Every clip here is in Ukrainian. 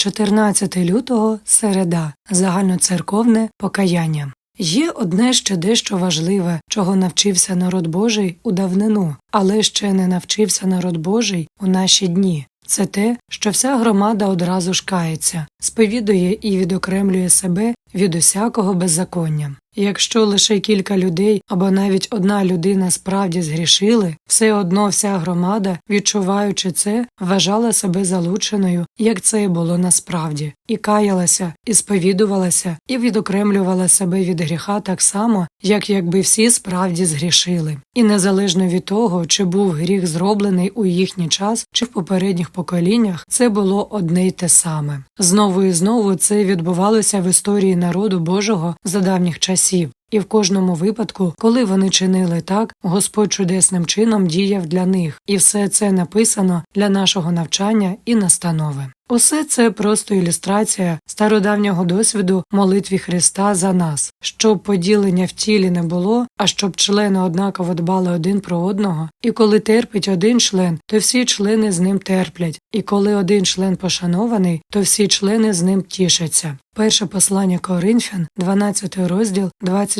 14 лютого середа, загальноцерковне покаяння. Є одне ще дещо важливе, чого навчився народ Божий у давнину, але ще не навчився народ Божий у наші дні. Це те, що вся громада одразу ж кається, сповідує і відокремлює себе від усякого беззаконня. Якщо лише кілька людей або навіть одна людина справді згрішили, все одно вся громада, відчуваючи це, вважала себе залученою, як це було насправді, і каялася, і сповідувалася, і відокремлювала себе від гріха так само, як якби всі справді згрішили. І незалежно від того, чи був гріх зроблений у їхній час, чи в попередніх поколіннях, це було одне й те саме. Знову і знову це відбувалося в історії народу Божого за давніх часів. Спасибо. І в кожному випадку, коли вони чинили так, Господь чудесним чином діяв для них, і все це написано для нашого навчання і настанови. Усе це просто ілюстрація стародавнього досвіду молитві Христа за нас, щоб поділення в тілі не було, а щоб члени однаково дбали один про одного, і коли терпить один член, то всі члени з ним терплять, і коли один член пошанований, то всі члени з ним тішаться. Перше послання Коринфян, 12 розділ,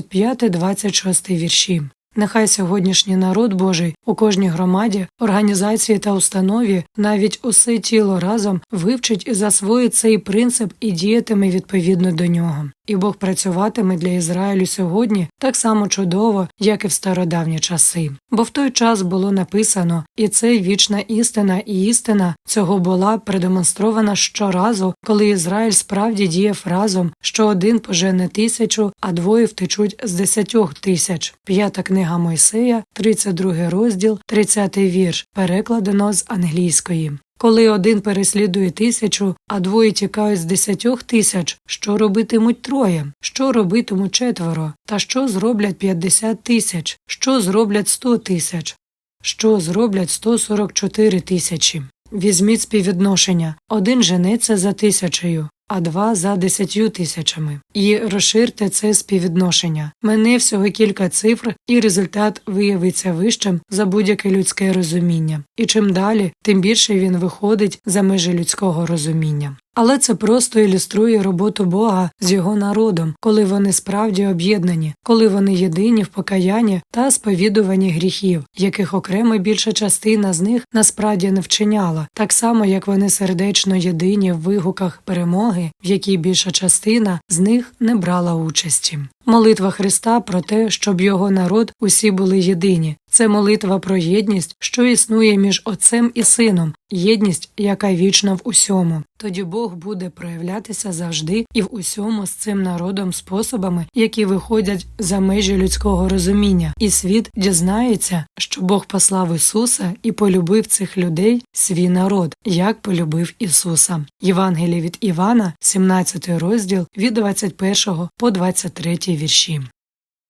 25-26 вірші. Нехай сьогоднішній народ Божий у кожній громаді, організації та установі навіть усе тіло разом вивчить і засвоїть цей принцип і діятиме відповідно до нього. І Бог працюватиме для Ізраїлю сьогодні так само чудово, як і в стародавні часи. Бо в той час було написано, і це вічна істина, і істина цього була продемонстрована щоразу, коли Ізраїль справді діяв разом, що один пожене тисячу, а двоє втечуть з десятьох тисяч. П'ята книга Мойсея, 32 розділ, 30 вірш, перекладено з англійської. Коли один переслідує тисячу, а двоє тікають з десятьох тисяч, що робитимуть троє, що робитимуть четверо, та що зроблять п'ятдесят тисяч, що зроблять сто тисяч, що зроблять сто сорок чотири тисячі. Візьміть співвідношення. Один женеться за тисячею, а два за десятью тисячами. І розширте це співвідношення. Мене всього кілька цифр, і результат виявиться вищим за будь-яке людське розуміння. І чим далі, тим більше він виходить за межі людського розуміння. Але це просто ілюструє роботу Бога з його народом, коли вони справді об'єднані, коли вони єдині в покаянні та сповідуванні гріхів, яких окрема більша частина з них насправді не вчиняла, так само як вони сердечно єдині в вигуках перемоги, в якій більша частина з них не брала участі. Молитва Христа про те, щоб його народ усі були єдині. Це молитва про єдність, що існує між Отцем і Сином, єдність, яка вічна в усьому. Тоді Бог буде проявлятися завжди і в усьому з цим народом способами, які виходять за межі людського розуміння, і світ дізнається, що Бог послав Ісуса і полюбив цих людей, свій народ, як полюбив Ісуса. Євангеліє від Івана, 17 розділ від 21 по 23 вірші.